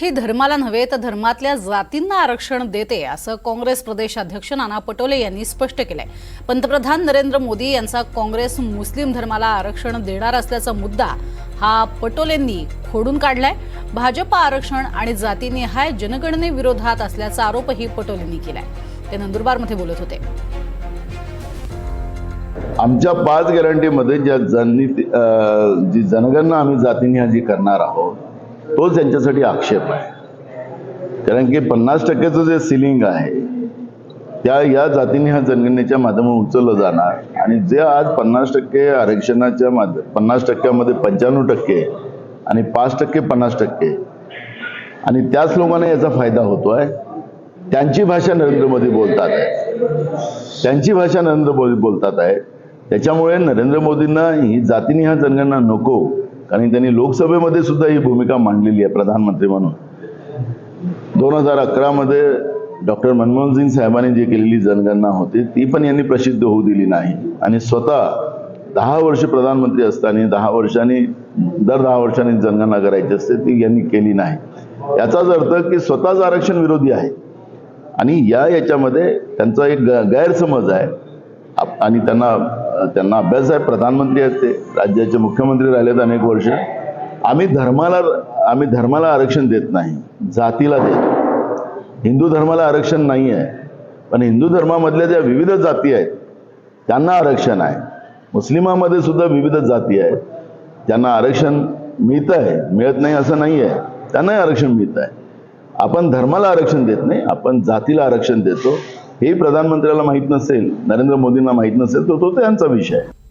ही धर्माला नव्हे तर धर्मातल्या जातींना आरक्षण देते असं काँग्रेस प्रदेश अध्यक्ष नाना पटोले यांनी स्पष्ट केलंय. पंतप्रधान नरेंद्र मोदी यांचा काँग्रेस मुस्लिम धर्माला आरक्षण देणार असल्याचा मुद्दा हा पटोलेंनी खोडून काढलाय. भाजप आरक्षण आणि जातीनिहाय जनगणनेविरोधात असल्याचा आरोपही पटोलेंनी केलाय. ते नंदुरबारमध्ये बोलत होते. आमच्या पाच गॅरंटीमध्ये ज्या जी जनगणना आम्ही जातीने जी करणार आहोत तो त्यांच्यासाठी आक्षेप आहे. कारण की पन्नास टक्क्याचं जे सिलिंग आहे त्या या जातीने ह्या जनगणनेच्या माध्यमातून उचललं जाणार. आणि जे आज पन्नास टक्के आरक्षणाच्या माध्य पन्नास टक्क्यामध्ये पंच्याण्णव टक्के आणि पाच टक्के पन्नास टक्के. आणि त्याच लोकांना याचा फायदा होतोय. त्यांची भाषा नरेंद्र मोदी बोलतात आहे. त्यांची भाषा नरेंद्र मोदी बोलतात आहे. त्याच्यामुळे नरेंद्र मोदींना ही जातीनिहाय जनगणना नको. कारण त्यांनी लोकसभेमध्ये सुद्धा ही भूमिका मांडलेली आहे प्रधानमंत्री म्हणून. दोन हजार अकरामध्ये डॉक्टर मनमोहन सिंग साहेबांनी जी केलेली जनगणना होती ती पण यांनी प्रसिद्ध होऊ दिली नाही. आणि स्वतः दहा वर्ष प्रधानमंत्री असताना दहा वर्षांनी दर दहा वर्षांनी जनगणना करायची असते ती यांनी केली नाही. याचाच अर्थ की स्वतःच आरक्षण विरोधी आहे. आणि या याच्यामध्ये त्यांचा एक ग- गैरसमज आहे. आणि त्यांना त्यांना अभ्यास आहे प्रधानमंत्री आहेत ते राज्याचे मुख्यमंत्री राहिलेत अनेक वर्ष. आम्ही धर्माला आम्ही धर्माला आरक्षण देत नाही जातीला देतो हिंदू धर्माला आरक्षण नाही आहे पण हिंदू धर्मामधल्या ज्या विविध जाती आहेत त्यांना आरक्षण आहे. मुस्लिमामध्ये सुद्धा विविध जाती आहेत. त्यांना आरक्षण मिळतं आहे मिळत नाही असं नाही आहे. त्यांनाही आरक्षण मिळतं आहे. आपण धर्माला आरक्षण देत नाही आपण जातीला आरक्षण देतो. हे प्रधानमंत्र्याला माहीत नसेल नरेंद्र मोदींना माहीत नसेल तर तो त्यांचा विषय आहे.